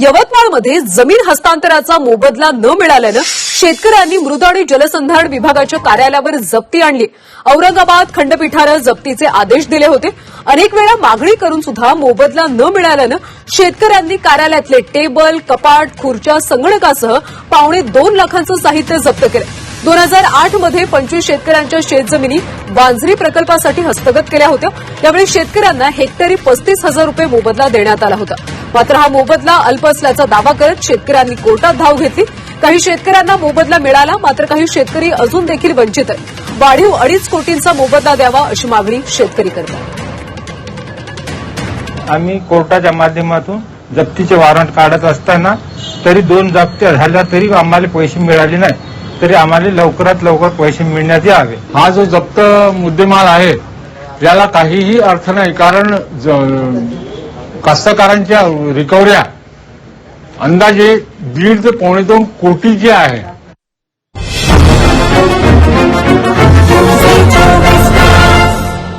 यवतमाळमध्ये जमीन हस्तांतराचा मोबदला न मिळाल्यानं शेतकऱ्यांनी मृद आणि जलसंधारण विभागाच्या कार्यालयावर जप्ती आणली. औरंगाबाद खंडपीठानं जप्तीचे आदेश दिले होते. अनेक वेळा मागणी करून सुद्धा मोबदला न मिळाल्यानं शेतकऱ्यांनी कार्यालयातले टेबल कपाट खुर्च्या संगणकासह पावणे दोन लाखांचं साहित्य जप्त केलं. दोन हजार आठमध्ये पंचवीस शेतकऱ्यांच्या शेतजमिनी वांझरी प्रकल्पासाठी हस्तगत केल्या होत्या. त्यावेळी शेतकऱ्यांना हेक्टरी पस्तीस हजार रुपये मोबदला देण्यात आला होता. मात्र हा मोबदला अल्प असल्याचा दावा करत शेतकऱ्यांनी कोर्टात धाव घेतली. काही शेतकऱ्यांना मोबदला मिळाला मात्र काही शेतकरी अजून देखील वंचित आहेत. वाढीव अडीच कोटींचा मोबदला द्यावा अशी मागणी शेतकरी करतात. आम्ही कोर्टाच्या माध्यमातून जप्तीचे वॉरंट काढत असताना तरी दोन जप्त्या झाल्या तरी आम्हाला पैसे मिळाले नाही. तरी आम्हाला लवकरात लवकर पैसे मिळण्यात यावे. हा जो जप्त मुद्देमाल आहे याला काहीही अर्थ नाही. कारण कास्तकारांच्या रिकवऱ्या अंदाजे दीड ते पावणे दोन कोटी जे आहे